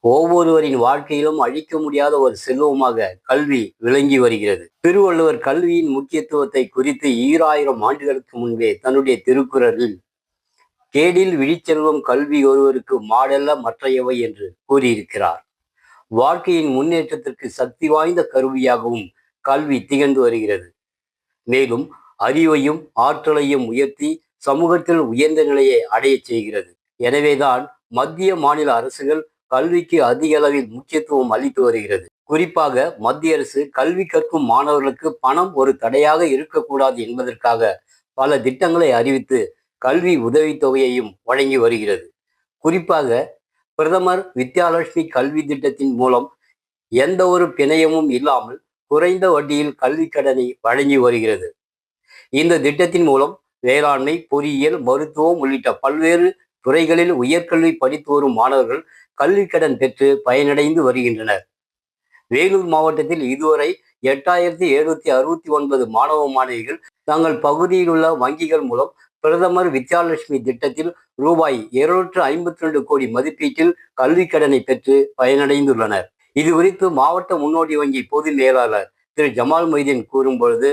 ஒவ்வொருவரின் வாழ்க்கையிலும் அழிக்க முடியாத ஒரு செல்வமாக கல்வி விளங்கி வருகிறது. திருவள்ளுவர் கல்வியின் முக்கியத்துவத்தை குறித்து ஈராயிரம் ஆண்டுகளுக்கு முன்பே தன்னுடைய திருக்குறளில் கேடில் விழிச்செல்வம் கல்வி ஒருவருக்கு மாடல்ல மற்றையவை என்று கூறியிருக்கிறார். வாழ்க்கையின் முன்னேற்றத்திற்கு சக்தி வாய்ந்த கருவியாகவும் கல்வி திகழ்ந்து வருகிறது. மேலும் அறிவையும் ஆற்றலையும் உயர்த்தி சமூகத்தில் உயர்ந்த நிலையை அடையச் செய்கிறது. எனவேதான் மத்திய மாநில அரசுகள் கல்விக்கு அதிக அளவில் முக்கியத்துவம் அளித்து வருகிறது. குறிப்பாக மத்திய அரசு கல்வி கற்கும் மாணவர்களுக்கு பணம் ஒரு தடையாக இருக்கக்கூடாது என்பதற்காக பல திட்டங்களை அறிவித்து கல்வி உதவித்தொகையையும் வழங்கி வருகிறது. குறிப்பாக பிரதமர் வித்யாலட்சுமி கல்வி திட்டத்தின் மூலம் எந்த ஒரு பிணையமும் இல்லாமல் குறைந்த வட்டியில் கல்வி கடனை வழங்கி வருகிறது. இந்த திட்டத்தின் மூலம் வேளாண்மை பொறியியல் மருத்துவம் உள்ளிட்ட பல்வேறு துறைகளில் உயர்கல்வி படித்து வரும் மாணவர்கள் கல்வி கடன் பெற்று பயனடைந்து வருகின்றனர். வேலூர் மாவட்டத்தில் இதுவரை எட்டாயிரத்தி எழுநூத்தி அறுபத்தி ஒன்பது மாணவ மாணவிகள் தங்கள் பகுதியில் உள்ள வங்கிகள் மூலம் பிரதமர் வித்யாலட்சுமி திட்டத்தில் ரூபாய் இருநூற்று ஐம்பத்தி ரெண்டு கோடி மதிப்பீட்டில் கல்வி கடனை பெற்று பயனடைந்துள்ளனர். இது குறித்து மாவட்ட முன்னோடி வங்கி பொது மேலாளர் திரு. ஜமால் மொய்தீன் கூறும்பொழுது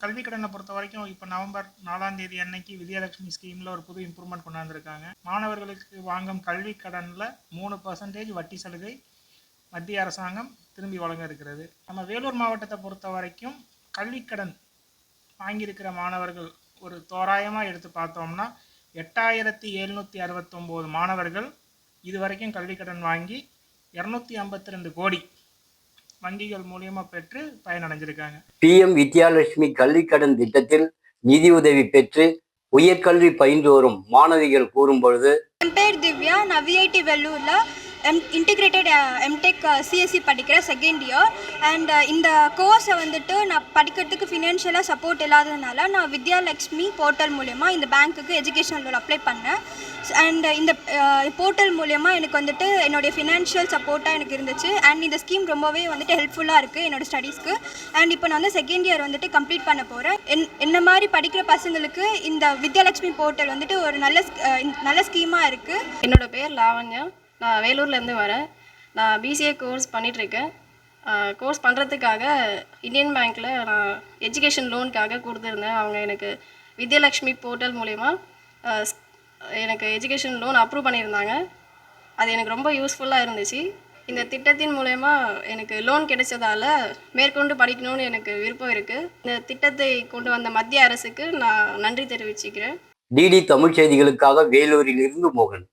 கல்வி கடனை பொறுத்த வரைக்கும் இப்போ நவம்பர் நாலாம் தேதி அன்னைக்கு விஜயலட்சுமி ஸ்கீமில் ஒரு புது இம்ப்ரூவ்மெண்ட் கொண்டாந்துருக்காங்க. மாணவர்களுக்கு வாங்கும் கல்வி கடனில் மூணு பர்சன்டேஜ் வட்டி சலுகை மத்திய அரசாங்கம் திரும்பி வழங்க இருக்கிறது. நம்ம வேலூர் மாவட்டத்தை பொறுத்த வரைக்கும் கல்விக்கடன் வாங்கியிருக்கிற மாணவர்கள் ஒரு தோராயமாக எடுத்து பார்த்தோம்னா எட்டாயிரத்தி எழுநூற்றி அறுபத்தொம்போது மாணவர்கள் இது வரைக்கும் கல்விக்கடன் வாங்கி இரநூத்தி ஐம்பத்தி ரெண்டு கோடி வங்கிகள் மூலியமாக பெற்று பயனடைஞ்சிருக்காங்க. பிஎம் வித்யாலட்சுமி கல்வி கடன் திட்டத்தில் நிதியுதவி பெற்று உயர்கல்வி பயின்று வரும் மாணவிகள் கூறும்பொழுது என் பேர் திவ்யா. நான் விஐடி வெள்ளூரில் எம் இன்டிகிரேட்டட் எம்டெக் சிஎஸ்சி படிக்கிறேன் செகண்ட் இயர் அண்ட் இந்த கோர்ஸை வந்துட்டு நான் படிக்கிறதுக்கு ஃபினான்ஷியலாக சப்போர்ட் இல்லாததுனால நான் வித்யாலக்ஷ்மி போர்ட்டல் மூலயமா இந்த பேங்க்குக்கு எஜுகேஷன் லோன் அப்ளை பண்ணேன். அண்ட் uh, இந்த uh, போர்ட்டல் மூலயமா எனக்கு வந்துட்டு என்னுடைய ஃபினான்ஷியல் சப்போர்ட்டாக எனக்கு இருந்துச்சு. அண்ட் இந்த ஸ்கீம் ரொம்பவே வந்துட்டு ஹெல்ப்ஃபுல்லாக இருக்குது என்னோட ஸ்டடீஸ்க்கு அண்ட் இப்போ நான் வந்து செகண்ட் இயர் வந்துட்டு கம்ப்ளீட் பண்ண போகிறேன் என் என்ன மாதிரி படிக்கிற பசங்களுக்கு இந்த வித்யாலக்ஷ்மி போர்ட்டல் வந்துட்டு ஒரு நல்ல uh, நல்ல ஸ்கீமாக இருக்குது என்னோட பேர் லாவண்யா. நான் வேலூர்லேருந்து வரேன். நான் பிசிஏ கோர்ஸ் பண்ணிகிட்ருக்கேன் கோர்ஸ் பண்ணுறதுக்காக இந்தியன் பேங்க்கில் நான் எஜுகேஷன் லோனுக்காக கொடுத்துருந்தேன். அவங்க எனக்கு வித்யலக்ஷ்மி போர்ட்டல் மூலயமா எனக்கு எஜுகேஷன் லோன் அப்ரூவ் பண்ணியிருந்தாங்க. அது எனக்கு ரொம்ப யூஸ்ஃபுல்லாக இருந்துச்சு. இந்த திட்டத்தின் மூலயமா எனக்கு லோன் கிடைச்சதால மேற்கொண்டு படிக்கணும்னு எனக்கு விருப்பம் இருக்குது இந்த திட்டத்தை கொண்டு வந்த மத்திய அரசுக்கு நான் நன்றி தெரிவிச்சுக்கிறேன். டிடி தமிழ் செய்திகளுக்காக வேலூரில் இருந்து மோகன்.